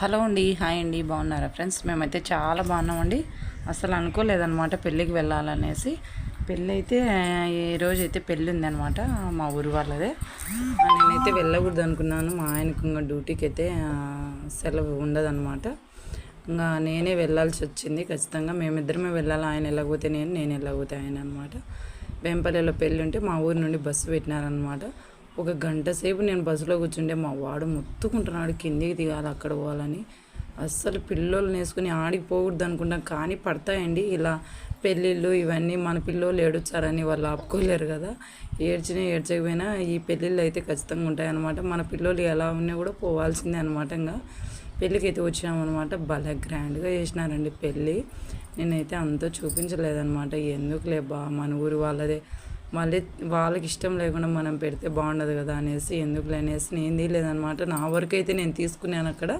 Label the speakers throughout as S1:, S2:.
S1: Hello అండి hi అండి బాగున్నారా ఫ్రెండ్స్? మేమైతే చాలా బాగున్నామండి. అసలు అనుకోలేదన్నమాట పెళ్ళికి వెళ్ళాలనేసి. పెళ్ళి అయితే ఈ అయితే పెళ్ళి అనమాట మా ఊరు వాళ్ళదే. నేనైతే వెళ్ళకూడదు అనుకున్నాను. మా ఆయనకు ఇంకా డ్యూటీకి అయితే సెలవు ఉండదన్నమాట. ఇంకా నేనే వెళ్ళాల్సి వచ్చింది ఖచ్చితంగా. మేమిద్దరమే వెళ్ళాలి. ఆయన వెళ్ళకపోతే నేను నేను వెళ్ళకపోతే ఆయన అనమాట వేంపల్లిలో పెళ్ళి ఉంటే మా ఊరి నుండి బస్సు పెట్టినారనమాట ఒక గంట సేపు నేను బస్సులో కూర్చుంటే మా వాడు మొత్తుకుంటున్నాడు కిందికి దిగాలి అక్కడ పోవాలని. అస్సలు పిల్లోళ్ళు వేసుకుని ఆడికి పోకూడదు అనుకుంటాం కానీ పడతాయండి. ఇలా పెళ్ళిళ్ళు ఇవన్నీ మన పిల్లోళ్ళు ఏడుచారని వాళ్ళు ఆపుకోలేరు కదా. ఏడ్చినా ఏడ్చకపోయినా ఈ పెళ్ళిళ్ళు అయితే ఖచ్చితంగా ఉంటాయన్నమాట. మన పిల్లోళ్ళు ఎలా ఉన్నా కూడా పోవాల్సిందే అనమాట ఇంకా. పెళ్ళికి అయితే వచ్చినామన్నమాట భలే గ్రాండ్గా చేసినారండి పెళ్ళి. నేనైతే అంత చూపించలేదన్నమాట. ఎందుకులే బా మన ఊరు వాళ్ళదే. మళ్ళీ వాళ్ళకి ఇష్టం లేకుండా మనం పెడితే బాగుండదు కదా అనేసి ఎందుకు అనేసి నేను లేదనమాట నా వరకు అయితే నేను తీసుకున్నాను అక్కడ.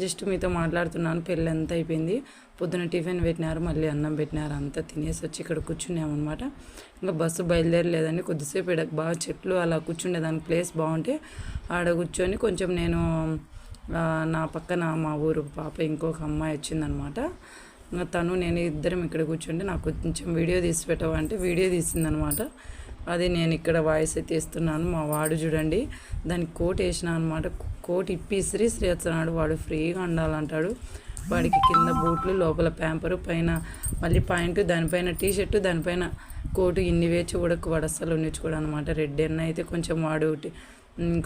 S1: జస్ట్ మీతో మాట్లాడుతున్నాను పెళ్ళి ఎంత అయిపోయింది. పొద్దున టిఫిన్ పెట్టినారు మళ్ళీ అన్నం పెట్టినారు అంతా తినేసి వచ్చి ఇక్కడ కూర్చున్నామన్నమాట. ఇంకా బస్సు బయలుదేరలేదని కొద్దిసేపు ఇక్కడ బాగా చెట్లు అలా కూర్చుండేదానికి ప్లేస్ బాగుంటే ఆడ కూర్చొని కొంచెం నేను నా పక్కన మా ఊరు పాప ఇంకొక అమ్మాయి వచ్చిందనమాట తను నేను ఇద్దరం ఇక్కడ కూర్చుంటే నాకు కొంచెం వీడియో తీసి పెట్టవా అంటే వీడియో తీసిందనమాట. అది నేను ఇక్కడ వాయిస్ అయితే ఇస్తున్నాను మా వాడు చూడండి. దానికి కోట్ వేసిన అనమాట. కోట్ ఇప్పి శ్రీ శ్రీస్తున్నాడు వాడు ఫ్రీగా ఉండాలంటాడు. వాడికి కింద బూట్లు లోపల ప్యాంపరు పైన మళ్ళీ పాయింట్ దానిపైన టీ షర్టు దానిపైన కోటు ఇన్ని వేచి కూడా వాడు అస్సలు ఉండించుకోడు అనమాట. రెడ్ ఎన్న అయితే కొంచెం వాడు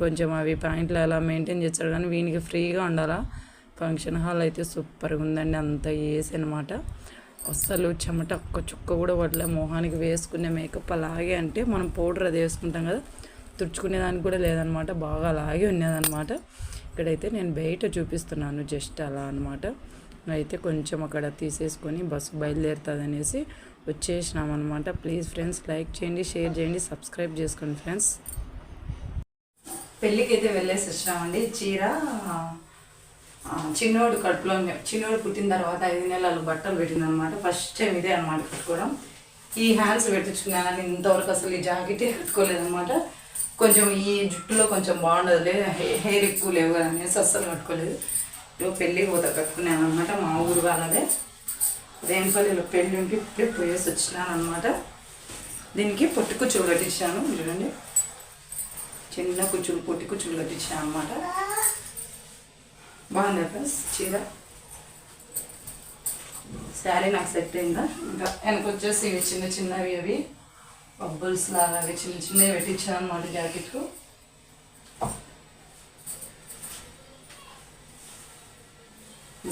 S1: కొంచెం అవి పాయింట్లు అలా మెయింటైన్ చేస్తాడు కానీ వీనికి ఫ్రీగా ఉండాలా? ఫంక్షన్ హాల్ అయితే సూపర్గా ఉందండి. అంత ఏసి అనమాట అస్సలు చెమట ఒక్క చుక్క కూడా పడలే. మొహానికి వేసుకునే మేకప్ అలాగే అంటే మనం పౌడర్ అది వేసుకుంటాం కదా తుడుచుకునేదానికి కూడా లేదనమాట బాగా అలాగే ఉన్నదనమాట ఇక్కడైతే నేను బయట చూపిస్తున్నాను జస్ట్ అలా అనమాట అయితే కొంచెం అక్కడ తీసేసుకొని బస్సు బయలుదేరుతుంది అనేసి వచ్చేసినాం అనమాట ప్లీజ్ ఫ్రెండ్స్ లైక్ చేయండి షేర్ చేయండి సబ్స్క్రైబ్ చేసుకోండి ఫ్రెండ్స్. పెళ్ళికి అయితే వెళ్ళేసి వచ్చినామండి. చీర చిన్నోడు కడుపులో చిన్నోడు పుట్టిన తర్వాత ఐదు నెలలు బట్టలు పెట్టింది అనమాట ఫస్ట్ టైం ఇదే అనమాట కట్టుకోవడం ఈ హ్యాండ్స్ పెట్టించుకున్నానని ఇంతవరకు అసలు ఈ జాకెటే కట్టుకోలేదన్నమాట కొంచెం ఈ జుట్టులో కొంచెం బాగుండదులే హె- హెయిర్ ఎక్కువ లేవు కదా అనేసి అస్సలు కట్టుకోలేదు. ఇప్పుడు పెళ్ళికి పోతా కట్టుకున్నాను అనమాట మా ఊరు వాళ్ళదే. రేణుపల్లిలో పెళ్ళి ఉంటే ఇప్పుడే పోయేసి వచ్చినాను అనమాట దీనికి పొట్టి కుచ్చులు కట్టించాను చూడండి. చిన్న కుచ్చులు పొట్టి కుచ్చులు కట్టించాను అనమాట బాగుంది ఫ్రెండ్స్ చీర. శారీ నాకు సెట్ అయిందా? ఇంకా వెనక వచ్చేసి ఇవి చిన్న చిన్నవి అవి. బబ్బుల్స్ లాగా అవి చిన్న చిన్నవి పెట్టించాను అనమాట జాకెట్కు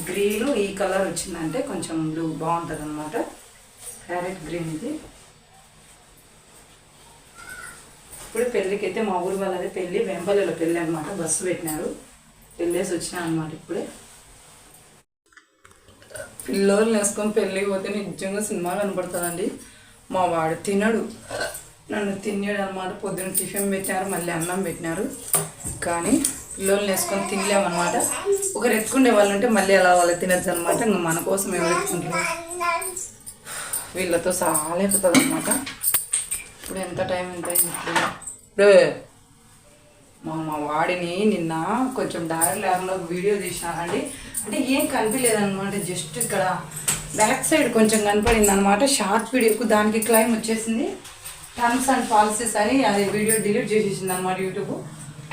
S1: గ్రీన్ ఈ కలర్ వచ్చిందంటే కొంచెం బ్లూ బాగుంటుంది అనమాట క్యారెట్ గ్రీన్ ఇది. ఇప్పుడు పెళ్ళికి అయితే మా ఊరు వాళ్ళది పెళ్ళి వెంపల్లిలో పెళ్ళి అనమాట బస్సు పెట్టినారు. వెళ్ళేసి వచ్చినా అనమాట ఇప్పుడే. పిల్లోళ్ళు వేసుకొని పెళ్ళికి పోతే నిజంగా సినిమాలు కనపడుతుందండి. మా వాడు తినడు. నన్ను తిన్నాడు అనమాట పొద్దున్న టిఫిన్ పెట్టినారు మళ్ళీ అన్నం పెట్టినారు. కానీ పిల్లోళ్ళు వేసుకొని తినలేమన్నమాట. ఒకరు ఎత్తుకుండే వాళ్ళు ఉంటే మళ్ళీ అలా వాళ్ళు తినచ్చు అనమాట ఇంకా మన కోసం ఎవరు ఎత్తుకుంటారు? వీళ్ళతో చాలా అయిపోతుంది అనమాట ఇప్పుడు ఎంత టైం ఎంత అయింది? ఇప్పుడు మా మా వాడిని నిన్న కొంచెం డైరెక్ట్ ల్యాబ్లో వీడియో తీసినారండి అంటే ఏం కనిపించలేదనమాట జస్ట్ ఇక్కడ బ్యాక్ సైడ్ కొంచెం కనపడింది అనమాట షార్ట్ వీడియోకు దానికి క్లైమ్ వచ్చేసింది. టర్మ్స్ అండ్ పాలసీస్ అని అది వీడియో డిలీట్ చేసేసింది అనమాట యూట్యూబ్.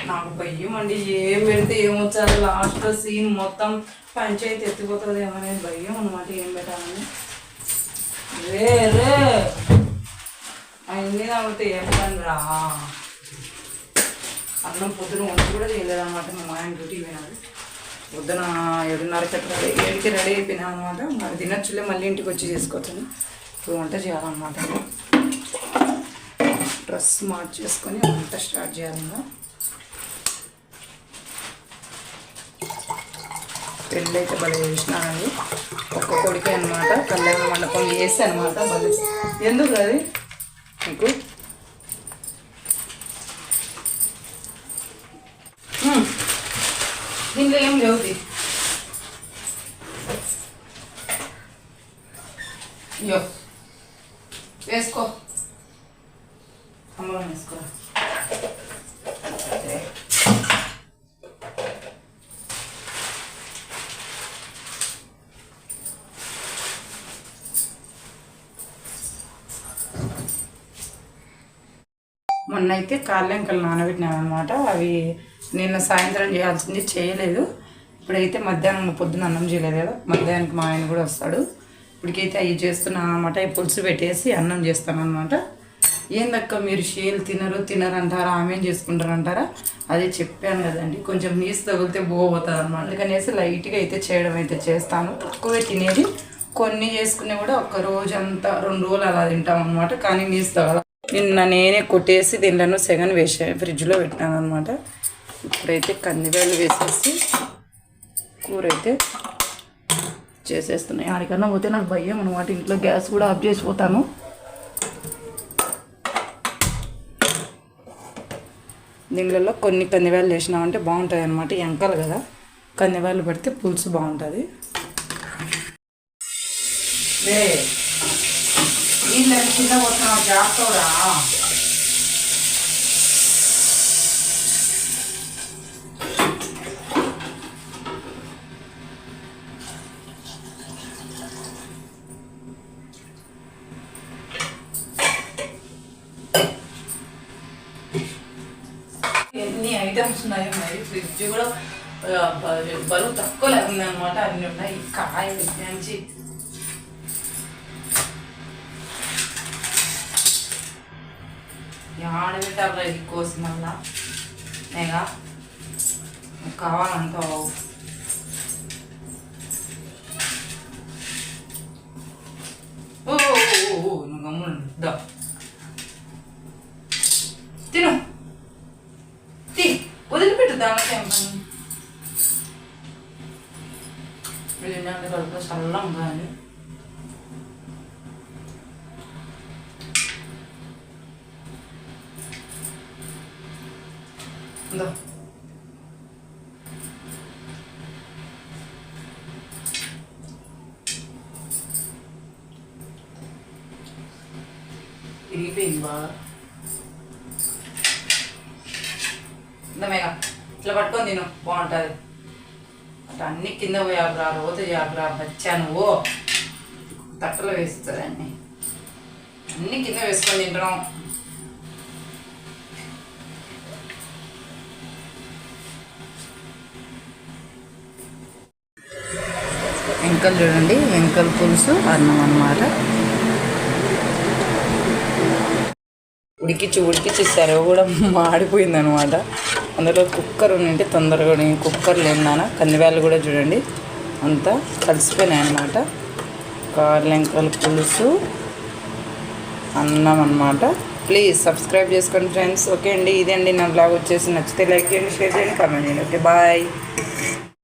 S1: నాకు భయం అండి ఏం పెడితే ఏమొచ్చారు లాస్ట్ సీన్ మొత్తం పంచాయతీ ఎత్తిపోతుంది అనేది భయం అనమాట ఏం పెట్టాలని. రే రే! అవన్నీ కాబట్టి ఏం పని రా అన్నం పొద్దున వంట కూడా చేయలేదన్నమాట మా ఆయన డ్యూటీ పోయినాడు. పొద్దున ఏడున్నరకి అట్లా రెడీ ఏడుకి రెడీ అయిపోయినా అనమాట మరి తినచ్చులే మళ్ళీ ఇంటికి వచ్చి చేసుకోవచ్చు ఇప్పుడు వంట చేయాలన్నమాట. డ్రెస్ మార్చేసుకొని వంట స్టార్ట్ చేయాలన్నా. పెళ్ళి అయితే భలే చేసినానండి ఒక్క కొడుకే అనమాట కళ్యాణ మండపం వేసి అనమాట భలే. ఎందుకు అది? మీకు? దీంట్లో ఏం లేవు తీ. వేసుకో. అమ్మలో వేసుకోరా అదే. మొన్న అయితే కాళ్ళెంకలు నానబెట్టినాను అనమాట అవి నిన్న సాయంత్రం చేయాల్సింది చేయలేదు. ఇప్పుడైతే మధ్యాహ్నం పొద్దున అన్నం చేయలేదు కదా. మధ్యాహ్నానికి మా ఆయన కూడా వస్తాడు. ఇప్పటికైతే అవి చేస్తున్నాను అనమాట పులుసు పెట్టేసి అన్నం చేస్తాను అనమాట ఏందక్క మీరు షేలు తినరు తినరు అంటారా ఆమె అదే చెప్పాను కదండి. కొంచెం నీసు తగిలితే పోతుంది అనమాట అందుకనేసి లైట్గా అయితే చేయడం అయితే చేస్తాను. తక్కువే తినేది. కొన్ని చేసుకునే కూడా ఒక రోజు అంతా రెండు రోజులు అలా తింటాం అనమాట కానీ నీసు తగల నిన్న నేనే కొట్టేసి దీనిలో సెగన్ వేసాను ఫ్రిడ్జ్లో పెట్టాను అనమాట ఇప్పుడైతే కందివేళ్ళు వేసేసి కూర అయితే చేసేస్తున్నాయి ఆడికన్నా పోతే నాకు భయం అనమాట ఇంట్లో గ్యాస్ కూడా ఆఫ్ చేసిపోతాను. దీనిలో కొన్ని కందివేళ్ళు వేసినామంటే బాగుంటుంది అనమాట ఎంకలు కదా. కందివేళ్ళు పెడితే పులుసు బాగుంటుంది. నీళ్ళు కింద పోతున్నావు జాగ్రత్తరా ఎన్ని ఐటమ్స్ ఉన్నాయో మరి? ఫ్రిడ్జ్ కూడా బరువు తక్కువ ఉంది అనమాట అన్ని ఉన్నాయి. కాయ మంచి ఆడబెట్టాలి ఇది కోసి మళ్ళా నేగా కావాలంత ఓ నువ్వు గమ్మున తిను. వదిలిపెట్టు దానికి ఏం పని? వెళ్ళినాక కడుపు చల్లం కానీ దా ఇరిగిపోయింది బాగా ఇందమేగా ఇట్లా పట్టుకొని తిను. బాగుంటుంది. అట్లా అన్ని కింద పోయాలి రా రోత చేయాలి రా బచ్చా నువ్వు. తట్టలో వేస్తుంది అన్ని. అన్ని కింద వేసుకొని తింటున్నాం వెంకలు చూడండి వెంకల పులుసు అన్నం అనమాట ఉడికిచ్చి ఉడికిచ్చి సరవ కూడా మాడిపోయింది అనమాట అందులో కుక్కర్ ఉంటే తొందరగా కుక్కర్ లేదాన కందివేలు కూడా చూడండి. అంతా కలిసిపోయినాయి అనమాట కాళ్ళెంకల పులుసు అన్నం అనమాట ప్లీజ్ సబ్స్క్రైబ్ చేసుకోండి ఫ్రెండ్స్. ఓకే అండి ఇదే అండి నా బ్లాగ్. వచ్చేసి నచ్చితే లైక్ చేయండి షేర్ చేయండి కామెంట్ చేయండి. Okay bye.